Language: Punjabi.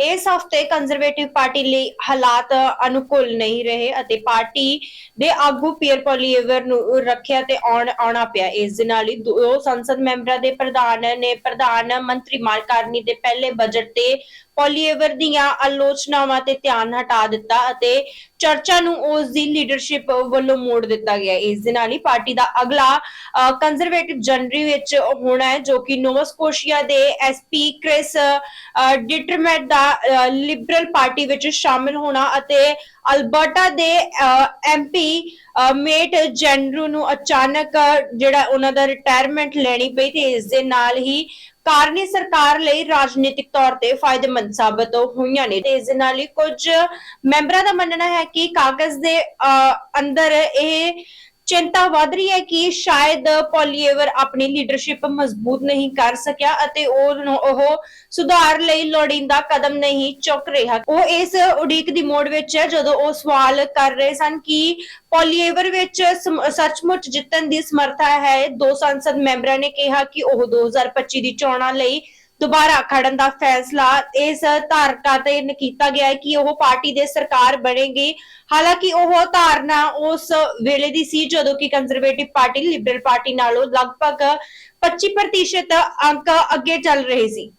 ਇਸ ਹਫ਼ਤੇ ਕੰਜ਼ਰਵੇਟਿਵ ਪਾਰਟੀ ਲਈ ਹਾਲਾਤ ਅਨੁਕੂਲ ਨਹੀਂ ਰਹੇ ਅਤੇ ਪਾਰਟੀ ਦੇ ਆਗੂ ਪੀਅਰ ਪੋਲੀਏਵਰ ਨੂੰ ਰੱਖਿਆ ਤੇ ਆਉਣ, ਆਉਣਾ ਪਿਆ। ਇਸ ਦੇ ਨਾਲ ਹੀ ਦੋ ਸੰਸਦ ਮੈਂਬਰਾਂ ਦੇ ਪ੍ਰਧਾਨ ਨੇ ਪ੍ਰਧਾਨ ਮੰਤਰੀ ਮਾਲਕਾਰਨੀ ਦੇ ਪਹਿਲੇ ਬਜਟ ਤੇ ਪੋਲੀਏਵਰ ਦੀਆਂ ਆਲੋਚਨਾਵਾਂ ਤੇ ਧਿਆਨ ਹਟਾ ਦਿੱਤਾ ਅਤੇ ਚਰਚਾ ਨੂੰ ਉਸ ਦੀ ਲੀਡਰਸ਼ਿਪ ਵੱਲੋਂ ਮੋੜ ਦਿੱਤਾ ਗਿਆ। ਇਸ ਦੇ ਨਾਲ ਹੀ ਪਾਰਟੀ ਦਾ ਅਗਲਾ ਕੰਜ਼ਰਵੇਟਿਵ ਜਨਵਰੀ ਵਿੱਚ ਹੋਣਾ ਹੈ, ਜੋ ਕਿ ਨੋਵਾ ਸਕੋਸ਼ੀਆ ਦੇ ਐਸਪੀ ਕ੍ਰਿਸ ਡਿਟਰਮੈਟ ਦਾ ਲਿਬਰਲ ਪਾਰਟੀ ਵਿੱਚ ਸ਼ਾਮਿਲ ਹੋਣਾ ਅਤੇ ਅਲਬਰਟਾ ਦੇ ਐਮਪੀ ਮੇਟ ਜੈਨਰੂ ਨੂੰ ਅਚਾਨਕ ਜਿਹੜਾ ਉਹਨਾਂ ਦਾ ਰਿਟਾਇਰਮੈਂਟ ਲੈਣੀ ਪਈ ਤੇ ਇਸ ਦੇ ਨਾਲ ਹੀ ਕਾਰਨੀ ਸਰਕਾਰ ਲਈ ਰਾਜਨੀਤਿਕ ਤੌਰ ਤੇ ਫਾਇਦੇਮੰਦ ਸਾਬਤ ਹੋਈਆਂ ਨੇ। ਤੇ ਇਸ ਦੇ ਨਾਲ ਹੀ ਕੁਝ ਮੈਂਬਰਾਂ ਦਾ ਮੰਨਣਾ ਹੈ ਕਿ ਕਾਗਜ਼ ਦੇ ਅ, ਅੰਦਰ ਇਹ ਚਿੰਤਾ ਵੱਧ ਰਹੀ ਹੈ ਕਿ ਸ਼ਾਇਦ ਪੋਲੀਏਵਰ ਆਪਣੀ ਲੀਡਰਸ਼ਿਪ ਮਜ਼ਬੂਤ ਨਹੀਂ ਕਰ ਸਕਿਆ ਅਤੇ ਉਹ ਉਹ ਸੁਧਾਰ ਲਈ ਲੋੜੀਂਦਾ ਕਦਮ ਨਹੀਂ ਚੁੱਕ ਰਿਹਾ। ਉਹ ਇਸ ਉਡੀਕ ਦੀ ਮੋੜ ਵਿੱਚ ਹੈ ਜਦੋਂ ਉਹ ਸਵਾਲ ਕਰ ਰਹੇ ਸਨ ਕਿ ਪੋਲੀਏਵਰ ਵਿੱਚ ਸਮ- ਸੱਚਮੁੱਚ ਜਿੱਤਣ ਦੀ ਸਮਰੱਥਾ ਹੈ। ਦੋ ਸੰਸਦ ਮੈਂਬਰਾਂ ਨੇ ਕਿਹਾ ਕਿ ਉਹ 2025 ਦੀ ਚੋਣਾਂ ਲਈ ਦੁਬਾਰਾ ਖੜਨ ਦਾ ਫੈਸਲਾ। ਇਸ ਧਾਰਨਾ ਤੇ ਕੀਤਾ ਗਿਆ ਹੈ ਕਿ ਉਹ ਪਾਰਟੀ ਦੇ ਸਰਕਾਰ ਬਣੇਗੀ। ਹਾਲਾਂਕਿ ਉਹ ਧਾਰਨਾ ਉਸ ਵੇਲੇ ਦੀ ਸੀ ਜਦੋਂ ਕਿ ਕੰਜ਼ਰਵੇਟਿਵ ਪਾਰਟੀ ਲਿਬਰਲ ਪਾਰਟੀ ਨਾਲੋਂ ਲਗਭਗ 25% ਅੰਕ ਅੱਗੇ ਚੱਲ ਰਹੇ ਸੀ।